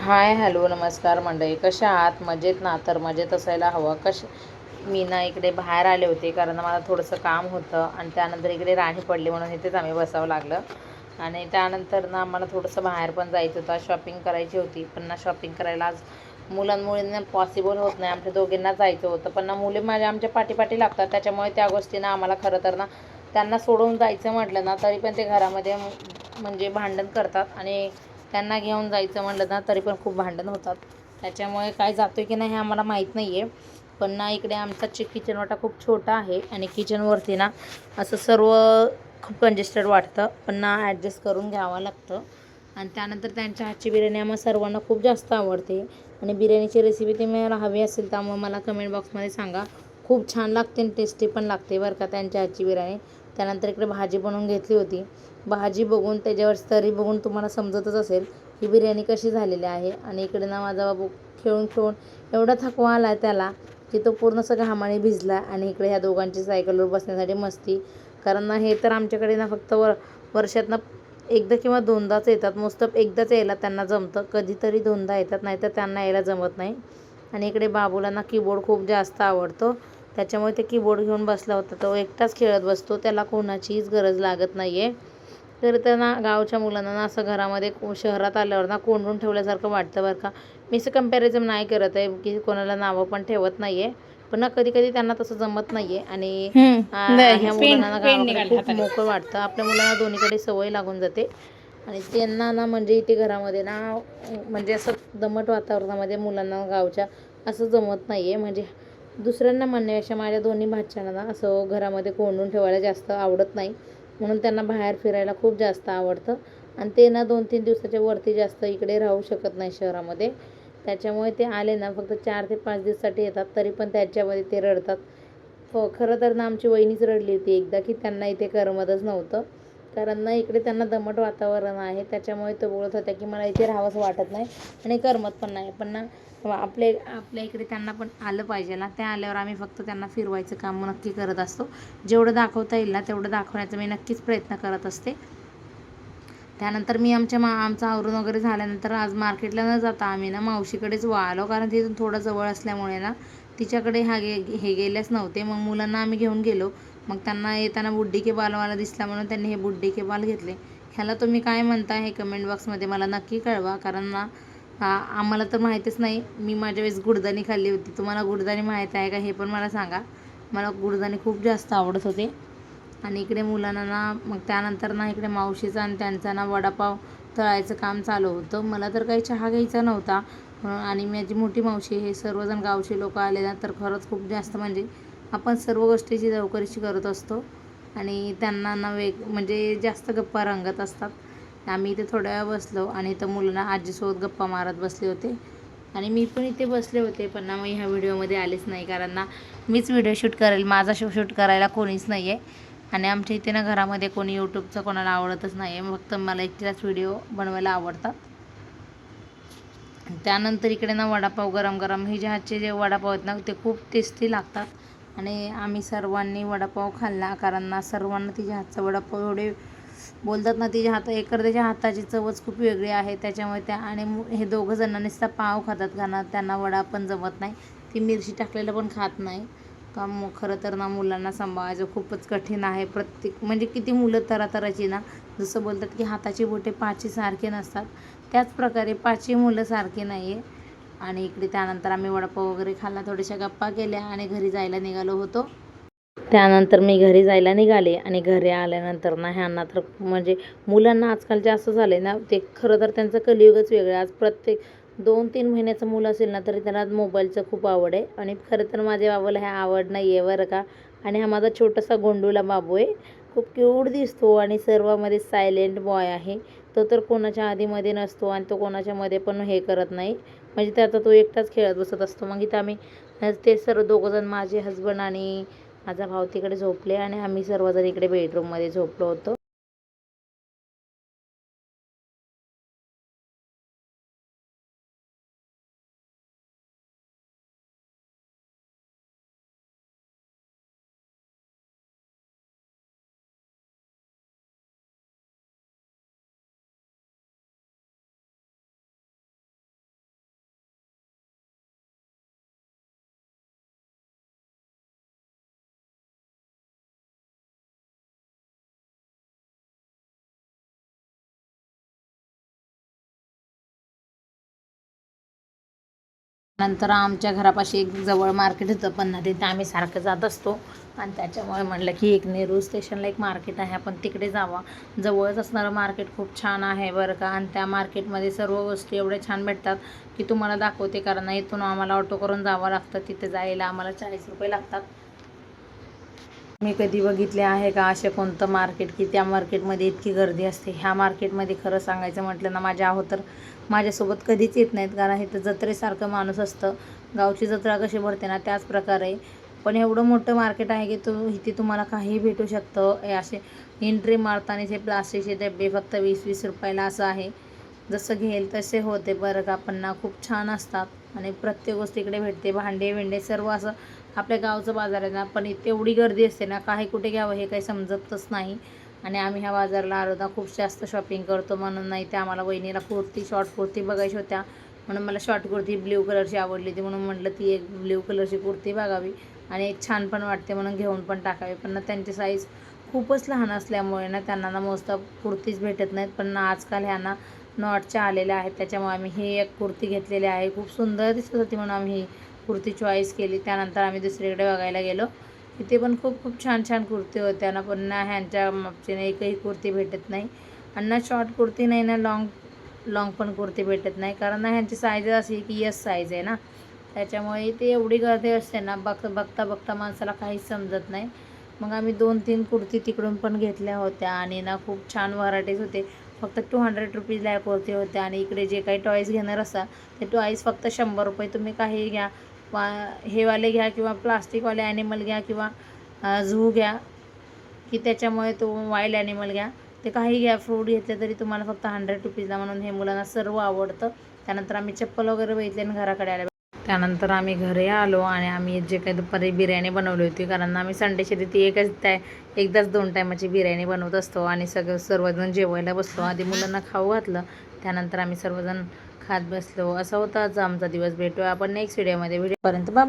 Hi hello नमस्कार मंडळी. कशा आहात? मजेत ना? तर मजेत असायला हवं. कश मी ना इकडे बाहेर आले होते कारण मला थोडंसं काम होतं आणि त्यानंतर इकडे राणी पडली म्हणून इथेच आम्ही बसावं लागलं. आणि त्यानंतर ना मला थोडंसं बाहेर पण जायचं होतं. शॉपिंग करायची होती. पण ना शॉपिंग करायला आज मुलांमुळे पॉसिबल होत नाही. आमच्या दोघींना जायचं होतं. पण ना मुली माझ्या आमच्या पाठीपाठी लागतात. त्याच्यामुळे त्या गोष्टींना आम्हाला खरं तर ना त्यांना सोडून जायचं म्हटलं ना तरी पण ते घरामध्ये म्हणजे भांडण करतात. आणि त्यांना घेऊन जायचं म्हटलं ना तरी पण खूप भांडण होतात. त्याच्यामुळे काय जातो की नाही हे आम्हाला माहीत नाही आहे पण ना इकडे आमचा ची किचन वाटा खूप छोटा आहे आणि किचनवरती ना असं सर्व खूप कंजेस्टेड वाटतं. पण ना ॲडजस्ट करून घ्यावं लागतं. आणि त्यानंतर त्यांच्या हातची बिर्याणी आम्हाला सर्वांना खूप जास्त आवडते. आणि बिर्याणीची रेसिपी ती मला हवी असेल त्यामुळे मला कमेंट बॉक्समध्ये सांगा. खूप छान लागते आणि टेस्टी पण लागते बरं का त्यांच्या हातची बिर्याणी. त्यानंतर इकडे भाजी बनवून घेतली होती. भाजी बघून त्याच्यावर तरी बघून तुम्हाला समजतच असेल ही बिर्याणी कशी झालेली आहे. आणि इकडे ना माझा बाबू खेळून खेळून एवढा थकवा आला त्याला की तो पूर्ण सगळा घामाने भिजला आणि इकडे ह्या दोघांची सायकलवर बसण्यासाठी मस्ती. कारण ना हे तर आमच्याकडे ना फक्त वर वर्षातनं एकदा किंवा दोनदाच येतात. मोस्ट एकदाच यायला त्यांना जमतं. कधीतरी दोनदा येतात नाही तर त्यांना यायला जमत नाही. आणि इकडे बाबूला ना कीबोर्ड खूप जास्त आवडतो. त्याच्यामुळे ते कीबोर्ड घेऊन बसला होता. तो एकटाच खेळत बसतो. त्याला कोणाचीच गरज लागत नाही आहे तर त्यांना गावच्या मुलांना ना असं घरामध्ये को शहरात आल्यावर ना कोंडून ठेवल्यासारखं वाटतं बरं का. मी असं कंपॅरिझन नाही करत आहे की कोणाला नावं पण ठेवत नाही आहे पण ना कधी कधी त्यांना तसं जमत नाही आहे आणि ह्या मुलांना गावाकडे खूप मोकळं वाटतं. आपल्या मुलांना दोन्हीकडे सवय लागून जाते. आणि त्यांना ना म्हणजे इथे घरामध्ये ना म्हणजे असं दमट वातावरणामध्ये मुलांना गावच्या असं जमत नाही आहे म्हणजे दुसऱ्यांना म्हणण्यापेक्षा माझ्या दोन्ही भाच्यांना असं घरामध्ये कोंडून ठेवायला जास्त आवडत नाही. म्हणून त्यांना बाहेर फिरायला खूप जास्त आवडतं. आणि ते ना दोन तीन दिवसाच्या वरती जास्त इकडे राहू शकत नाही शहरामध्ये. त्याच्यामुळे ते आले ना फक्त चार ते पाच दिवसासाठी येतात. तरी पण त्याच्यामध्ये ते रडतात. फ खरं तर ना आमची वहिनीच रडली होती एकदा की त्यांना इथे करमतच नव्हतं. कारण ना इकडे त्यांना दमट वातावरण आहे त्याच्यामुळे तो बोलत होत्या की मला इथे राहावंसं वाटत नाही आणि करमत पण नाही. पण ना आपले आपल्या इकडे त्यांना पण आलं पाहिजे ना. त्या आल्यावर आम्ही फक्त त्यांना फिरवायचं काम नक्की करत असतो. जेवढं दाखवता येईल ना तेवढं दाखवण्याचा मी नक्कीच प्रयत्न करत असते. त्यानंतर मी आमच्या मा आमचं आवरून वगैरे झाल्यानंतर आज मार्केटला न जाता आम्ही ना मावशीकडेच वळालो. कारण तिथून थोडं जवळ असल्यामुळे ना तिच्याकडे हा गे हे गेलेच नव्हते. मग मुलांना आम्ही घेऊन गेलो. मग त्यांना येताना बुड्डी के बालवाला दिसला म्हणून त्यांनी हे बुड्डी के बाल घेतले. ह्याला तुम्ही काय म्हणता हे कमेंट बॉक्समध्ये मला नक्की कळवा. कारण ना आम्हाला तर माहीतच नाही. मी माझ्या वेळेस गुडदाणी खाल्ली होती. तुम्हाला गुडदाणी माहीत आहे का हे पण मला सांगा. मला गुडदाणी खूप जास्त आवडत होते. आणि इकडे मुलांना ना मग त्यानंतर ना इकडे मावशीचा आणि त्यांचा ना वडापाव तळायचं काम चालू होतं. मला तर काही चहा घ्यायचा नव्हता. आणि माझी मोठी मावशी हे सर्वजण गावचे लोक आले ना तर खरंच खूप जास्त म्हणजे आपण सर्व गोष्टीची चौकशी करत असतो. आणि त्यांना ना वेग म्हणजे जास्त गप्पा रंगत असतात. आम्ही इथे थोड्या वेळ बसलो आणि इथं मुलांना आजीसोबत गप्पा मारत बसले होते. आणि मी पण इथे बसले होते पण ना मी ह्या व्हिडिओमध्ये आलेच नाही कारण ना मीच व्हिडिओ शूट करेल माझा शो शूट करायला कोणीच नाही आहे आणि आमच्या इथे ना घरामध्ये कोणी यूट्यूबचं कोणाला आवडतच नाही आहे फक्त मला एकटीलाच व्हिडिओ बनवायला आवडतात. त्यानंतर इकडे ना वडापाव गरम गरम हे जे हातचे जे वडापाव आहेत ना ते खूप टेस्टी लागतात. आणि आम्ही सर्वांनी वडापाव खाल्ला कारण ना सर्वांना तिच्या हातचा वडापाव एवढे बोलतात ना तिच्या हात एकर त्याच्या हाताची चवच खूप वेगळी आहे त्याच्यामुळे त्या आणि हे दोघं जण नुसता पाव खातात कारण त्यांना वडा पण जमत नाही. ती मिरची टाकलेलं पण खात नाही. का खरं तर ना मुलांना सांभाळायचं खूपच कठीण आहे. प्रत्येक म्हणजे किती मुलं तरातराची ना जसं बोलतात की हाताची बोटे पाची सारखे नसतात. त्याच प्रकारे पाचही मुलं सारखी नाही आहे आणि इकडे त्यानंतर आम्ही वडापाव वगैरे खाल्ला थोड्याशा गप्पा केल्या आणि घरी जायला निघालो होतो. त्यानंतर मी घरी जायला निघाले आणि घरी आल्यानंतर ना ह्यांना तर म्हणजे मुलांना आजकाल जास्त झाले ना ते खरं तर त्यांचं कलियुगच वेगळं आज प्रत्येक दोन तीन महिन्याचं मुलं असेल ना तरी त्याला मोबाईलचं खूप आवड आहे. आणि खरं तर माझ्या बाबाला ह्या आवड नाही आहे बरं का. आणि हा माझा छोटासा गोंडूला बाबू आहे. खूप क्यूट दिसतो आणि सर्वामध्ये सायलेंट बॉय आहे. तो तर कोणाच्या आधीमध्ये नसतो आणि तो कोणाच्यामध्ये पण हे करत नाही. म्हणजे त्याचा तो एकटाच खेळत बसत असतो. मग इथं आम्ही ते सर्व दोघंजण माझे हजबंड आणि माझा भाऊ तिकडे झोपले आणि आम्ही सर्वजण इकडे बेडरूममध्ये झोपलो होतो. नंतर आमच्या घरापाशी एक जवळ मार्केट होतं पण ना तिथे आम्ही सारखं जात असतो. आणि त्याच्यामुळे म्हणलं की एक नेहरू स्टेशनला एक मार्केट आहे आपण तिकडे जावा. जवळच असणारं मार्केट खूप छान आहे बरं का. आणि त्या मार्केटमध्ये सर्व वस्तू एवढ्या छान भेटतात की तुम्हाला दाखवते कारण इथून आम्हाला ऑटो करून जावं लागतं तिथे जायला आम्हाला चाळीस रुपये लागतात. मी कधी बघितले आहे का असे कोणतं मार्केट की त्या मार्केटमध्ये इतकी गर्दी असते? ह्या मार्केटमध्ये खरं सांगायचं म्हटलं ना माझ्या आहो तर माझ्यासोबत कधीच येत नाहीत. कारण इथं जत्रेसारखं माणूस असतं. गावची जत्रा कशी भरते ना त्याच प्रकारे. पण एवढं मोठं मार्केट आहे की तो इथे तुम्हाला काहीही भेटू शकतं. हे असे एंट्री मारतानाचे प्लास्टिकचे डबे फक्त वीस वीस रुपयाला असं आहे. जसं घेईल तसे होते. बरं का पण ना खूप छान असतात. आणि प्रत्येक गोष्ट इकडे भेटते. भांडे विंडे सर्व असं आपल्या गावचं बाजार आहे ना पण तेवढी गर्दी असते ना काही कुठे घ्यावं हे काही समजतच नाही. आणि आम्ही ह्या बाजारला आलो ना खूप जास्त शॉपिंग करतो म्हणून. नाही ते आम्हाला वहिनीला कुर्ती शॉर्ट कुर्ती बघायची होत्या. म्हणून मला शॉर्ट कुर्ती ब्ल्यू कलरची आवडली होती म्हणून म्हटलं ती एक ब्ल्यू कलरची कुर्ती बघावी. आणि एक छान पण वाटते म्हणून घेऊन पण टाकावी. पण ना त्यांची साईज खूपच लहान असल्यामुळे ना त्यांना ना मोस्ट कुर्तीच भेटत नाहीत. पण ना आजकाल ह्यांना नॉटच्या आलेल्या आहेत. त्याच्यामुळे आम्ही ही एक कुर्ती घेतलेली आहे. खूप सुंदर दिसत होती म्हणून आम्ही ही कुर्ती चॉईस केली. त्यानंतर आम्ही दुसरीकडे बघायला गेलो. तिथे पण खूप खूप छान छान कुर्ती होत्या. ना पण ना ह्यांच्या मागचे एकही कुर्ती भेटत नाही. आणि ना शॉर्ट कुर्ती नाही ना लाँग लाँग पण कुर्ती भेटत नाही. कारण ना ह्यांची साईज अशी की यस साईज आहे ना. त्याच्यामुळे इथे एवढी गर्दी असते ना बघ बघता बघता माणसाला काहीच समजत नाही. मग आम्ही दोन तीन कुर्ती तिकडून पण घेतल्या होत्या. आणि ना खूप छान व्हरायटीज होते. फक्त टू हंड्रेड रुपीजला एक कुर्ती होत्या आणि इकडे जे काही टॉईस घेणार असाल ते टॉईस फक्त शंभर रुपये तुम्ही काही घ्या. वा हेवाले घ्या किंवा प्लास्टिकवाले ॲनिमल घ्या किंवा झू घ्या की त्याच्यामुळे तो वाईल्ड ॲनिमल घ्या. ते काही घ्या फ्रूट घेतले तरी तुम्हाला फक्त हंड्रेड रुपीजला म्हणून हे मुलांना सर्व आवडतं. त्यानंतर आम्ही चप्पल वगैरे बघितले आणि घराकडे आले. त्यानंतर आम्ही घरी आलो आणि आम्ही जे काही दुपारी बिर्याणी बनवली होती. कारण आम्ही संडेच्या तिथे एकच टाय एकदाच दोन टायमाची बिर्याणी बनवत असतो. आणि सगळं सर्वजण जेवायला बसलो. आधी मुलांना खाऊ घातलं. त्यानंतर आम्ही सर्वजण खात बसलो. असा होता आज आमचा दिवस. भेटूया आपण नेक्स्ट व्हिडिओमध्ये व्हिडिओपर्यंत बाय